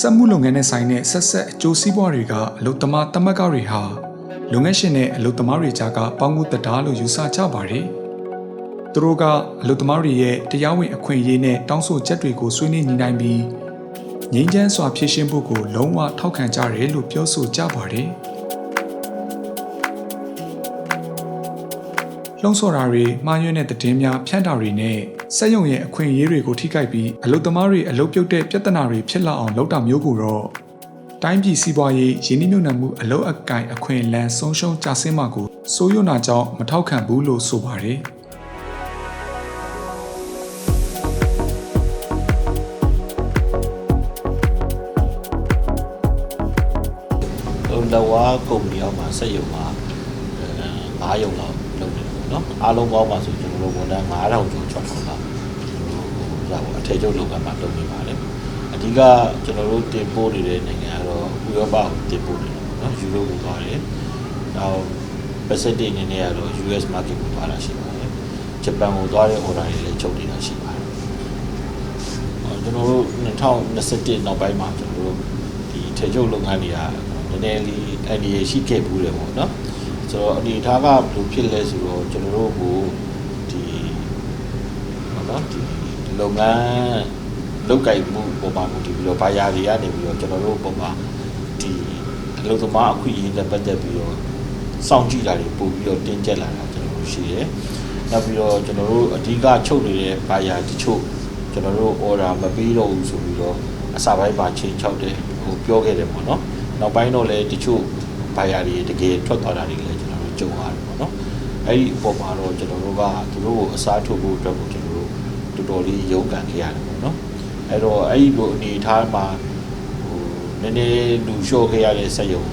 စက်မှုလုပ်ငန်းနဲ့ဆိုင်တဲ့ဆက်ဆက်အကျိုးစီးပွားတွေကအလုတ်သမားတမက်ကတွေဟာလုပ်ငန်းရှင်နဲ့အလုတ်သမားတွေကြားကပေါင်းကူတတားလို့ယူဆကြပါတယ်။သူတို့ကအလုတ်သမားတွေရဲ့တရားဝင်အခွင့်အရေးနဲ့တောင်းဆိုချက်တွေကိုဆွေးနွေးညှိနှိုင်းပြီးငြိမ်းချမ်းစွာဖြေရှင်းဖို့ကိုလုံးဝထောက်ခံကြတယ်လို့ပြောဆိုကြပါတယ်။လှုံ့ဆော်တာတွေမှားယွင်းတဲ့သတင်းများဖြန့်တာတွေနဲ့ စက်ရုံရဲ့အခွင့်အရေးတွေကိုထိခိုက်ပြီးအလုတ်သမားတွေအလုတ်ပြုတ်တဲ့ပြဿနာတွေဖြစ်လာအောင်လုပ်တာမျိုးကိုတော့တိုင်းပြည်စီးပွားရေးရင်းနှီးမြှုပ်နှံမှုအလုတ်အကင်အခွင့်အလမ်းဆုံးရှုံးကြဆင်းမှာကိုစိုးရွံ့တာကြောင့်မထောက်ခံဘူးလို့ဆိုပါတယ်။ဟိုလဝါကုမ္ပဏီအောက်မှာစက်ရုံမှာအဲ9ရုံလောက်လုပ်နေတယ်ပေါ့နော်အားလုံးပေါင်းပါဆိုကျွန်တော်တို့ဝန်ထမ်း9000ကျော်6000လောက်ကျွန် တော်တို့ရပါအထည်ချုပ်လုပ်ကမှာလုပ်နေပါတယ်အဓိကကျွန်တော်တို့တင်ပို့နေတဲ့နိုင်ငံကတော့ဥရောပကိုတင်ပို့နေတယ်ပေါ့နော်ယူရိုကိုသွားတယ်နောက် Pacific အနေနဲ့ကတော့ US market ကိုသွားတာရှိပါတယ်ဂျပန်ကိုသွားတဲ့ order တွေလည်းချုပ်နေတာရှိပါတယ်အော်ကျွန်တော်တို့2021နောက်ပိုင်းမှာကျွန်တော်တို့ဒီထေချုပ်လုပ်ငန်းတွေကနည်းနည်းလေးအန်ဒီရရှိခဲ့ဘူးတယ်ပေါ့နော်ဆိုတော့အနေထားကဘယ်လိုဖြစ်လဲဆိုတော့ကျွန်တော်တို့ကိုဒီဟုတ်နော်ဒီ လုပ်ငန်းလုပ်ကိုင်မှုပုံမှာမူတည်ပြီးတော့ဘာယာတွေကနေပြီးတော့ကျွန်တော်တို့ပုံမှာဒီအလုပ်သမားအခွင့်အရေးနဲ့ပတ်သက်ပြီးတော့စောင့်ကြည့်တာတွေပို့ပြီးတော့တင်းကျပ်လာတာကျွန်တော်တို့ရှိတယ်။နောက်ပြီးတော့ကျွန်တော်တို့အဓိကချုပ်နေတဲ့ဘာယာတချို့ကျွန်တော်တို့ order မပေးတော့ဘူးဆိုပြီးတော့အစာပိုင်းမှာချိန်ချောက်တယ်ဟိုပြောခဲ့တယ်ပေါ့နော်။နောက်ပိုင်းတော့လည်းတချို့ဘာယာတွေတကယ်ထွက်သွားတာတွေလည်းကျွန်တော်တို့ကြုံရတယ်ပေါ့နော်။အဲ့ဒီအပေါ်မှာတော့ကျွန်တော်တို့ကသူတို့ကိုအစားထိုးဖို့အတွက်ကိုကျွန် တော်တို့တော်တော်လေးရုန်းကန်ခဲ့ရတယ်ပေါ့နော်။အဲ့တော့အဲ့ဒီလိုအနေအထားမှာဟိုနည်းနည်းလူလျှော့ခဲ့ရတဲ့စက်ရုံ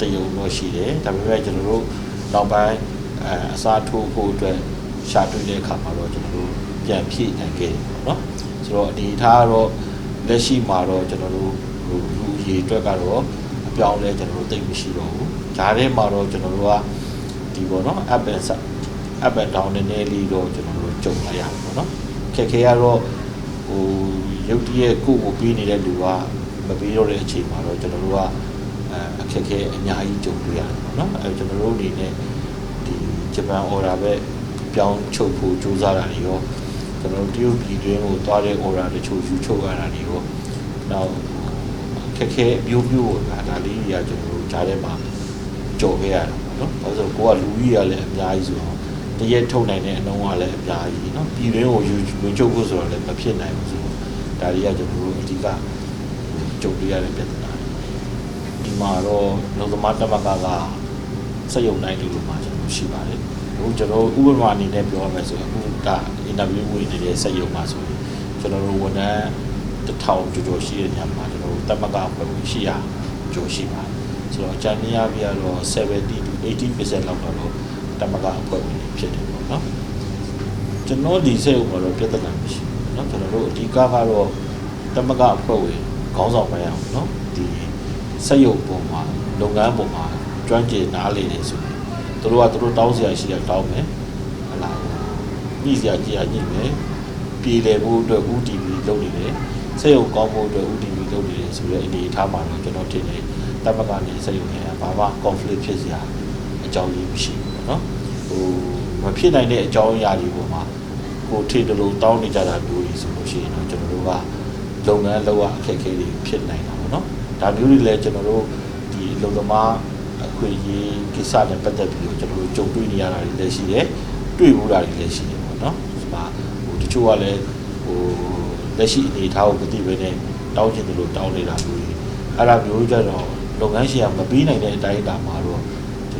တယုံတော့ရှိတယ်ဒါပေမဲ့ကျွန်တော်တို့နောက်ပိုင်းအဲအစားထိုးဖို့အတွက်ရှာတွေ့တဲ့အခါမှာတော့ကျွန်တော်တို့ပြန်ဖြည့်နိုင်ခဲ့တယ်ပေါ့နော်ဆိုတော့အနေထားကတော့လက်ရှိမှာတော့ကျွန်တော်တို့ဟိုလူအရေးအတွက်ကတော့အပြောင်းလဲကျွန်တော်တို့သိပ်မရှိတော့ဘူးဂျားထဲမှာတော့ကျွန်တော်တို့ကဒီပေါ့နော် up and up and down နည်းနည်းလေးတော့ကျွန်တော်တို့ကြုံလိုက်ရပါပေါ့နော်ခ က်ခဲကတော့ဟိုရုပ်တရက်ကိုယ့်ကိုပြီးနေတဲ့လူကမပြီးတော့တဲ့အချိန်မှာတော့ကျွန်တော်တို့ကအဲအခက်အခဲအများကြီးကြုံတွေ့ရတယ်ပေါ့နော်အဲကျွန်တော်တို့အနေနဲ့ဒီဂျပန် order ပဲပြောင်းချုပ်ဖို့ကြိုးစားတာတွေရောကျွန်တော်တို့တရုတ်ပြည်တွင်းကိုသွားတဲ့ order တချို့ယူချုပ်ရတာတွေရောနောက်အခက်အခဲအမျိုးမျိုးကဒါလေးတွေကကျွန်တော်တို့ကြားထဲမှာကြော်ခဲ့ရတာပေါ့နော်။ဘာလို့ဆိုကိုကလူကြီးရလည်းအများကြီးဆိုတော့ တရက်ထုတ်နိုင်တဲ့အနှုံးကလည်းအများကြီးเนาะပြည်တွင်းကိုယူဝင်ချုပ်ဖို့ဆိုတော့လည်းမဖြစ်နိုင်ဘူးဆိုတော့ဒါတွေကကျွန်တော်တို့အဓိကကြုံတွေ့ရတဲ့ပြဿနာတွေ ဒီမှာတော့လုံသမားတမကကစက်ရုံတိုင်းလူလိုမှာကျွန်တော်ရှိပါတယ်အခုကျွန်တော်ဥပမာအနေနဲ့ပြောရမယ်ဆိုရင်အခုဒါအင်တာဗျူးဝင်နေတဲ့စက်ရုံမှာဆိုရင်ကျွန်တော်တို့ဝန်ထမ်းတစ်ထောင်ကျော်ကျော်ရှိတဲ့ညမှာကျွန်တော်တို့တမကဖွဲ့ဝင်ရှိရကျော်ရှိပါတယ်ဆိုတော့အကြံဉာဏ်ပြရတော့70 to 80%လောက်တော့ တမကအဖွဲ့ဝင်ဖြစ်တယ်ပေါ့နော်ကျွန်တော်ဒီစက်ရုံမှာတော့ပြဿနာမရှိဘူးเนาะကျွန်တော်တို့အဓိကကတော့တမကအဖွဲ့ဝင်ခေါင်းဆောင်ပိုင်းအောင်เนาะဒီ စက်ရုပ်ပုံမှာလုပ်ငန်းပုံမှာကျွမ်းကျင်နားလေနေဆိုရင်သူတို့ကသူတို့တောင်းစရာရှိတာတောင်းမယ်ဟလာညှိစရာကြီးရညှိမယ်ပြည်လေဖို့အတွက် UTV လုပ်နေတယ်စက်ရုပ်ကောင်းဖို့အတွက် UTV လုပ်နေတယ်ဆိုတဲ့အနေအထားမှာတော့ကျွန်တော်ထင်တယ်တပ်မကနေစက်ရုပ်နဲ့ဘာမှ conflict ဖြစ်စရာ အကြောင်းကြီးမရှိဘူးပေါ့နော်ဟိုမဖြစ်နိုင်တဲ့အကြောင်းအရာတွေပေါ်မှာကိုထေတလို့တောင်းနေကြတာမျိုးတွေဆိုလို့ရှိရင်တော့ကျွန်တော်တို့ကလုပ်ငန်းလုပ်ရအခက်အခဲတွေဖြစ်နိုင်တာပေါ့နော်ဒါမျိုးတွေလည်းကျွန်တော်တို့ဒီလုံသမားအခွင့်အရေးကိစ္စနဲ့ပတ်သက်ပြီးတော့ကျွန်တော်တို့ကြုံတွေ့နေရတာတွေလည်းရှိတယ်တွေ့ဘူးတာတွေလည်းရှိတယ်ပေါ့နော်ဒီမှာဟိုတချို့ကလည်းဟိုလက်ရှိအနေအထားကိုမသိဘဲနဲ့တောင်းချင်တယ်လို့တောင်းနေတာမျိုးတွေအဲ့ဒါမျိုးကြတော့လုပ်ငန်းရှင်ကမပြီးနိုင်တဲ့အတိုင်းအတာမှာတော့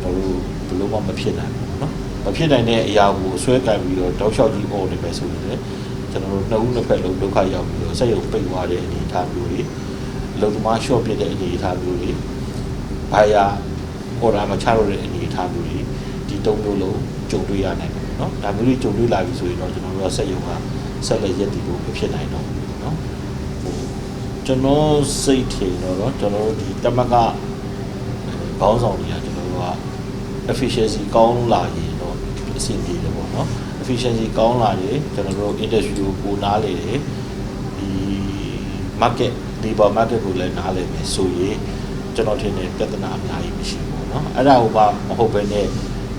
ကျွန်တော်တို့ဘယ်လို့မှမဖြစ်နိုင်ဘူးပေါ့နော်မဖြစ်နိုင်တဲ့အရာကိုဆွဲကင်ပြီးတော့တောက်လျှောက်ကြီးអော်နေပဲဆိုရင်လည်းကျွန်တော်တို့နှစ်ဦးနှစ်ဖက်လုံးဒုက္ခရောက်ပြီးတော့စက်ရုံပိတ်သွားတဲ့အနေအထားမျိုးတွေ လုံသမားရှော့ပြတဲ့အနေအထားမျိုးတွေဘာယာဟော်ဒါမချတော့တဲ့အနေအထားမျိုးတွေဒီတုံးမျိုးလုံးကြုံတွေ့ရနိုင်တယ်เนาะဒါမျိုးတွေကြုံတွေ့လာပြီဆိုရင်တော့ကျွန်တော်တို့ကဆက်ရုံကဆက်လက်ရက်တည်ဖို့မဖြစ်နိုင်တော့ဘူးเนาะဟိုကျွန်တော်စိတ်ထင်တော့ကျွန်တော်တို့ဒီတမကခေါင်းဆောင်တွေကကျွန်တော်တို့က efficiency ကောင်းလာရင်တော့အဆင်ပြေတယ်ပေါ့เนาะ efficiency ကောင်းလာရင်ကျွန်တော်တို့ industry ကိုပိုနားလေတယ်ဒီ market labor market ကိုလည်းနားလည်မယ်ဆိုရင်ကျွန်တော်ထင်တယ်ပြဿနာအများကြီးမရှိဘူးเนาะအဲ့ဒါဟိုပါမဟုတ်ဘဲနဲ့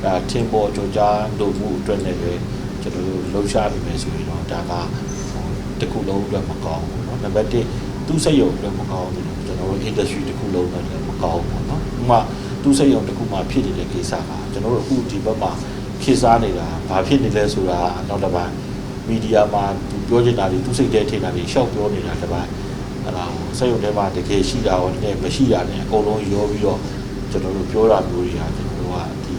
ဒါထင်ပေါ်ကြိုကြားလို့မှုအတွက်နဲ့ပဲကျွန်တော်တို့လှုပ်ရှားနေမယ်ဆိုရင်တော့ဒါကဟိုတစ်ခုလုံးအတွက်မကောင်းဘူးเนาะနံပါတ်1သူ့စိတ်ရုံအတွက်မကောင်းဘူးကျွန်တော်တို့ industry တစ်ခုလုံးနဲ့လည်းမကောင်းဘူးเนาะဥပမာ သူ့စိတ်ရုံတစ်ခုမှဖြစ်နေတဲ့ကိစ္စကကျွန်တော်တို့အခုဒီဘက်မှာခေတ်စားနေတာဘာဖြစ်နေလဲဆိုတာနောက်တစ်ပိုင်းမီဒီယာမှာသူပြောချင်တာတွေသူစိတ်ထဲထင်တာတွေရှောက်ပြောနေတာတစ်ပိုင်းအဲ့ဒါကိုစိတ်ရုံထဲမှာတကယ်ရှိတာရောနဲ့မရှိတာနဲ့အကုန်လုံးရောပြီးတော့ကျွန်တော်တို့ပြောတာမျိုးတွေဟာကျွန်တော်တို့ကဒီ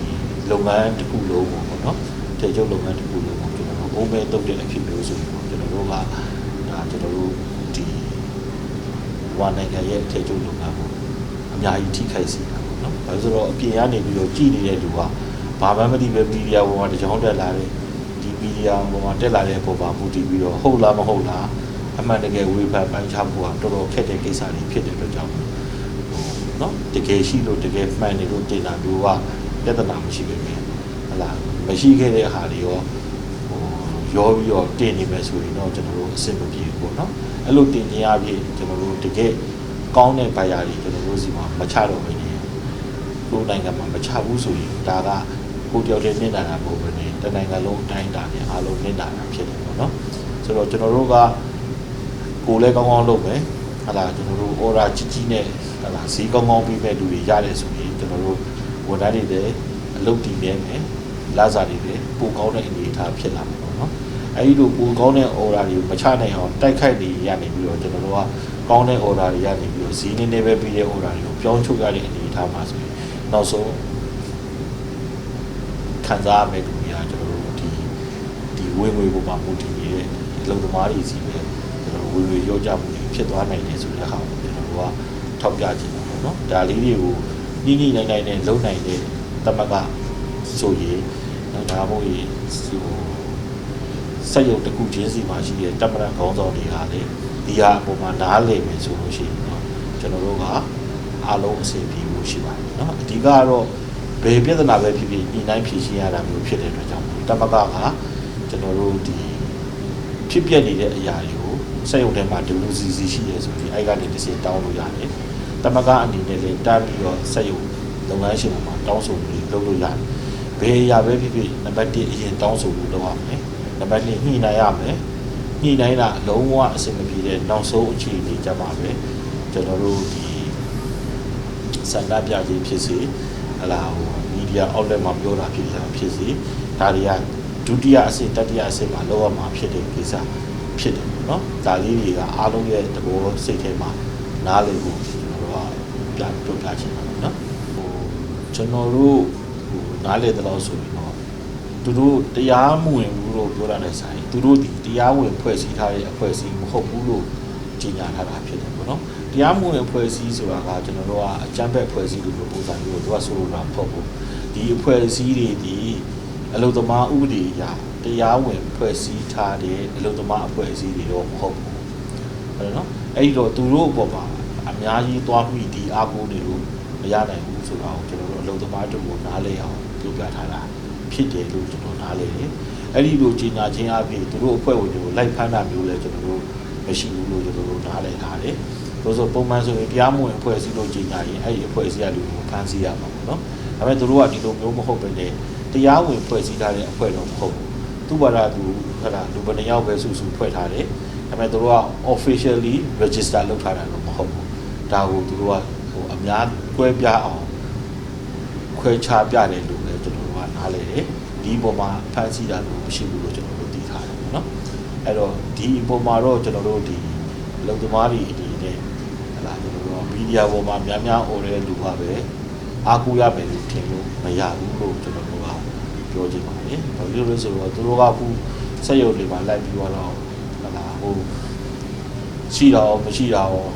လုပ်ငန်းတစ်ခုလုံးပေါ့နော်တေချုပ်လုပ်ငန်းတစ်ခုလုံးပေါ့ကျွန်တော်တို့အိုးမဲတုတ်တဲ့အဖြစ်မျိုးဆိုရင်ပေါ့ကျွန်တော်တို့ကဒါကျွန်တော်တို့ဒီဝါနိုင်ငံရဲ့တေချုပ်လုပ်ငန်းပေါ့အများကြီးထိခိုက်စေတာပေါ့နော် ဒါဆိုတော့အပြင်ကနေပြီးတော့ကြည်နေတဲ့လူကဘာမှမသိပဲမီဒီယာပေါ်မှာတကြောင်တက်လာတယ်ဒီမီဒီယာပေါ်မှာတက်လာတဲ့ပုံပါမူတည်ပြီးတော့ဟုတ်လားမဟုတ်လားအမှန်တကယ်ဝေဖန်ပိုင်းခြားဖို့ကတော်တော်ခက်တဲ့ကိစ္စတွေဖြစ်တဲ့အတွက်ကြောင့်နော်တကယ်ရှိလို့တကယ်မှန်နေလို့တင်တာမျိုးကပြဿနာမရှိပဲပဲဟလာမရှိခဲ့တဲ့ဟာတွေရောဟိုရောပြီးတော့တင်နေမယ်ဆိုရင်တော့ကျွန်တော်တို့အဆင်မပြေဘူးပေါ့နော်အဲ့လိုတင်နေရပြီကျွန်တော်တို့တကယ်ကောင်းတဲ့ဘိုင်ယာတွေကျွန်တော်တို့စီမှာမချတော့ဘူးနေ ကိုယ်နိုင်ငံမှာမချဘူးဆိုရင်ဒါကကိုတယောက်တည်းနေတာတာမဟုတ်ဘူးနေတနိုင်ငံလုံးအတိုင်းတာနဲ့အားလုံးနေတာတာဖြစ်တယ်ပေါ့နော်ဆိုတော့ကျွန်တော်တို့ကကိုယ်လည်းကောင်းကောင်းလုပ်မယ်ဟလာကျွန်တော်တို့ order ကြီးကြီးနဲ့ဟလာဈေးကောင်းကောင်းပြီးမဲ့လူတွေရတယ်ဆိုရင်ကျွန်တော်တို့ဝန်ထမ်းတွေလည်းအလုပ်တည်မြဲမယ်လာစားတွေလည်းပိုကောင်းတဲ့အနေအထားဖြစ်လာမှာပေါ့နော်အဲဒီလိုပိုကောင်းတဲ့ order တွေကိုမချနိုင်အောင်တိုက်ခိုက်နေရနေပြီးတော့ကျွန်တော်တို့ကကောင်းတဲ့ order တွေရနေပြီးတော့ဈေးနည်းနည်းပဲပြီးတဲ့ order တွေကိုပြောင်းချုပ်ရတဲ့အနေအထားမှာဆိုရင် နောက်ဆုံးခံစားရမယ့်လူတွေကကျွန်တော်တို့ဒီဒီဝေငွေပေါ်မှာမူတည်နေတဲ့အလုပ်သမားတွေစီပဲကျွန်တော်ဝေငွေရောကြမှုတွေဖြစ်သွားနိုင်တယ်ဆိုတဲ့ဟာကိုကျွန်တော်တို့ကထောက်ပြချင်တာပေါ့နော်ဒါလေးတွေကိုညှိညှိနိုင်နိုင်နဲ့လုံနိုင်တဲ့တမကဆိုရင်ဒါမှမဟုတ်ရင်ဟိုစက်ရုံတစ်ခုချင်းစီမှာရှိတဲ့တမရခေါင်းဆောင်တွေကလည်းဒီဟာအပေါ်မှာနားလည်မယ်ဆိုလို့ရှိရင်တော့ကျွန်တော်တို့ကအားလုံးအဆင်ပြေ ဖို့ရှိပါတယ်เนาะအဓိကကတော့ဘယ်ပြဿနာပဲဖြစ်ဖြစ်ညီတိုင်းဖြေရှင်းရတာမျိုးဖြစ်တဲ့အတွက်ကြောင့်တမကကကျွန်တော်တို့ဒီဖြစ်ပြနေတဲ့အရာတွေကိုစက်ရုံထဲမှာ WCC ရှိရဲဆိုပြီးအဲ့ကနေတစ်စင်တောင်းလို့ရတယ်တမကအနေနဲ့လည်းတန်းပြီးတော့စက်ရုံလုပ်ငန်းရှင်မှာတောင်းဆိုပြီးလုပ်လို့ရတယ်ဘယ်အရာပဲဖြစ်ဖြစ်နံပါတ်1အရင်တောင်းဆိုလို့လုပ်ရမယ်နံပါတ်2ညှိနှိုင်းရမယ်ညှိနှိုင်းတာလုံးဝအဆင်မပြေတဲ့နောက်ဆုံးအခြေအနေကြမှာပဲကျွန်တော်တို့ဒီ စန္ဒပြခြင်းဖြစ်စေဟလာဟိုမီဒီယာ outlet မှာပြောတာဖြစ်တာဖြစ်စေဒါတွေကဒုတိယအဆင့်တတိယအဆင့်မှာလောက်ရမှာဖြစ်တဲ့ကိစ္စဖြစ်တယ်เนาะဒါလေးတွေကအားလုံးရဲ့သဘောစိတ်ထဲမှာနားလည်ဖို့ကျွန်တော်တို့ကပြန်ပြောပြချင်တာเนาะဟိုကျွန်တော်တို့ဟိုနားလည်တဲ့လို့ဆိုရင်တော့သူတို့တရားမဝင်ဘူးလို့ပြောတာနဲ့ဆိုင်သူတို့ဒီတရားဝင်ဖွဲ့စည်းထားတဲ့အဖွဲ့အစည်းမဟုတ်ဘူးလို့ကြီးညာထားတာဖြစ်တယ်ပေါ့နော် တရားမဝင်အဖွဲ့အစည်းဆိုတာကကျွန်တော်တို့ကအကြမ်းဖက်အဖွဲ့အစည်းလို့ပုံစံမျိုးသူကဆိုလိုတာမဟုတ်ဘူးဒီအဖွဲ့အစည်းတွေဒီအလုသမားဥပဒေအရတရားဝင်ဖွဲ့စည်းထားတဲ့အလုသမားအဖွဲ့အစည်းတွေတော့မဟုတ်ဘူးဟုတ်နော်အဲ့ဒီတော့သူတို့အပေါ်မှာအများကြီးသွားပြီးဒီအားကိုးနေလို့မရနိုင်ဘူးဆိုတာကိုကျွန်တော်တို့အလုသမားတို့ကိုနားလဲအောင်ပြောပြထားတာဖြစ်တယ်လို့ကျွန်တော်နားလဲတယ်အဲ့ဒီလိုကြီးညာချင်းအပြင်သူတို့အဖွဲ့ဝင်တွေကိုလိုက်ဖမ်းတာမျိုးလဲကျွန်တော်တို့မရှိဘူးလို့ကျွန်တော်တို့နားလဲထားတယ် လို့ဆိုပုံမှန်ဆိုရင်တရားမဝင်အဖွဲ့အစည်းလို့ကြီးညာရင်အဲ့ဒီအဖွဲ့အစည်းကလူကိုဖမ်းဆီးရမှာပေါ့နော်ဒါပေမဲ့သူတို့ကဒီလိုမျိုးမဟုတ်ပဲလေတရားဝင်ဖွဲ့စည်းထားတဲ့အဖွဲ့တော့မဟုတ်ဘူးသူ့ဘာသာသူဟလာလူဘယ်နှယောက်ပဲစုစုဖွဲ့ထားတယ်ဒါပေမဲ့သူတို့က officially register လုပ်ထားတာတော့မဟုတ်ဘူးဒါကိုသူတို့ကဟိုအများကွဲပြားအောင်ခွဲခြားပြတယ်လို့လည်းကျွန်တော်တို့ကနားလည်တယ်ဒီပုံမှာဖန်ဆီးတာလို့မရှိဘူးလို့ကျွန်တော်တို့သိထားတယ်ပေါ့နော်အဲ့တော့ဒီပုံမှာတော့ကျွန်တော်တို့ဒီလုံသမားတွေအနေနဲ့ဟလာကျွန်တော်တို့မီ ဒီယာပေါ်မှာများများអော်တဲ့လူပါပဲအားကိုးရမယ်လို့ထင်လို့မရဘူးလို့ကျွန်တော်တို့ကပြောချင်ပါတယ်။ဘာလို့လဲဆိုတော့သူတို့ကအခုစက်ရုံတွေမှာလိုက်ပြီးတော့ဟလာဟိုရှိတာရောမရှိတာရော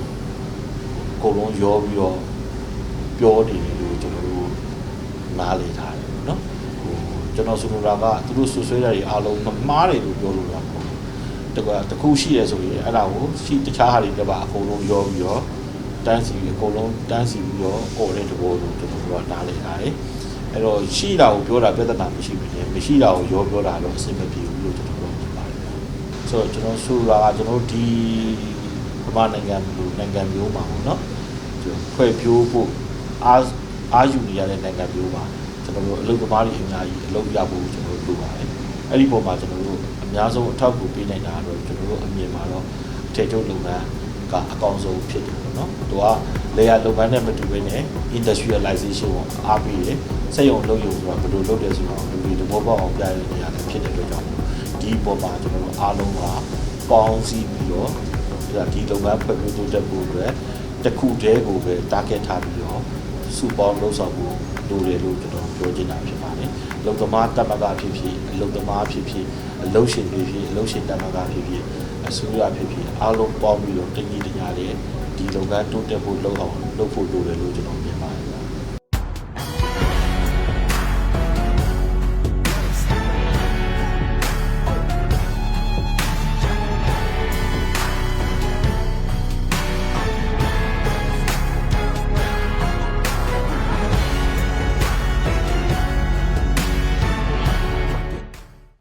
အကုန်လုံးရောပြီးတော့ပြောနေတယ်လို့ကျွန်တော်တို့နားလည်ထားတယ်နော်ဟိုကျွန်တော်ဆိုလိုတာကသူတို့ဆွဆွဲတာတွေအားလုံးမမှားတယ်လို့ပြောလို့ရမှာတကွာတခုရှိရဆိုရင်အဲ့ဒါကိုရှိတခြားဟာတွေတပါအကုန်လုံးရောပြီးတော့ တန်းစီအကုန်လုံးတန်းစီပြီးတော့អော်တဲ့တဘောလို့ကျွန်တော်တို့ကနားလည်ထားတယ်အဲ့တော့ရှိတာကိုပြောတာပြဿနာမရှိဘူးလေမရှိတာကိုရောပြောတာတော့အဆင်မပြေဘူးလို့ကျွန်တော်တို့ပြောပါတယ်ဆိုတော့ကျွန်တော်ဆိုတာကကျွန်တော်ဒီဗမာနိုင်ငံလိုနိုင်ငံမျိုးမှာပေါ့နော်ဖွဲ့ပြိုးဖို့အားအားယူနေရတဲ့နိုင်ငံမျိုးမှာကျွန်တော်တို့အလုပ်သမားတွေအများကြီးအလုပ်ရဖို့ကျွန်တော်တို့လိုပါတယ်အဲ့ဒီပုံမှာကျွန်တော်တို့အများဆုံးအထောက်အကူပေးနိုင်တာတော့ကျွန်တော်တို့အမြင်မှာတော့အထည်ချုပ်လုပ်ငန်း ကအကောင်းဆုံးဖြစ်တယ်ပေါ့နော်သူကလေယာလုပ်ငန်းနဲ့မတူဘဲနဲ့ industrialization ကိုအားပေးတယ်စက်ရုံလုပ်ရုံဆိုတာဘယ်လိုလုပ်တယ်ဆိုတော့လူတွေသဘောပေါက်အောင်ပြရတဲ့နေရာလည်းဖြစ်တဲ့အတွက်ကြောင့်ဒီပေါ်မှာကျွန်တော်တို့အားလုံးကပေါင်းစည်းပြီးတော့ဒီလုပ်ငန်းဖွဲ့ပြီးတိုးတက်ဖို့အတွက်တစ်ခုတည်းကိုပဲ target ထားပြီးတော့စုပေါင်းလှုပ်ဆောင်ဖို့လိုတယ်လို့ကျွန်တော်ပြောချင်တာဖြစ်ပါတယ်။လုံသမားတက်မကဖြစ်ဖြစ်အလုံသမားဖြစ်ဖြစ်အလုံရှင်ဖြစ်ဖြစ်အလုံရှင်တက်မကဖြစ်ဖြစ် အစိုးရဖြစ်ဖြစ်အားလုံးပေါင်းပြီးတော့တညီတညာလေးဒီလုပ်ငန်းတိုးတက်ဖို့လုပ်အောင်လုပ်ဖို့လိုတယ်လို့ကျွန်တော်မြင်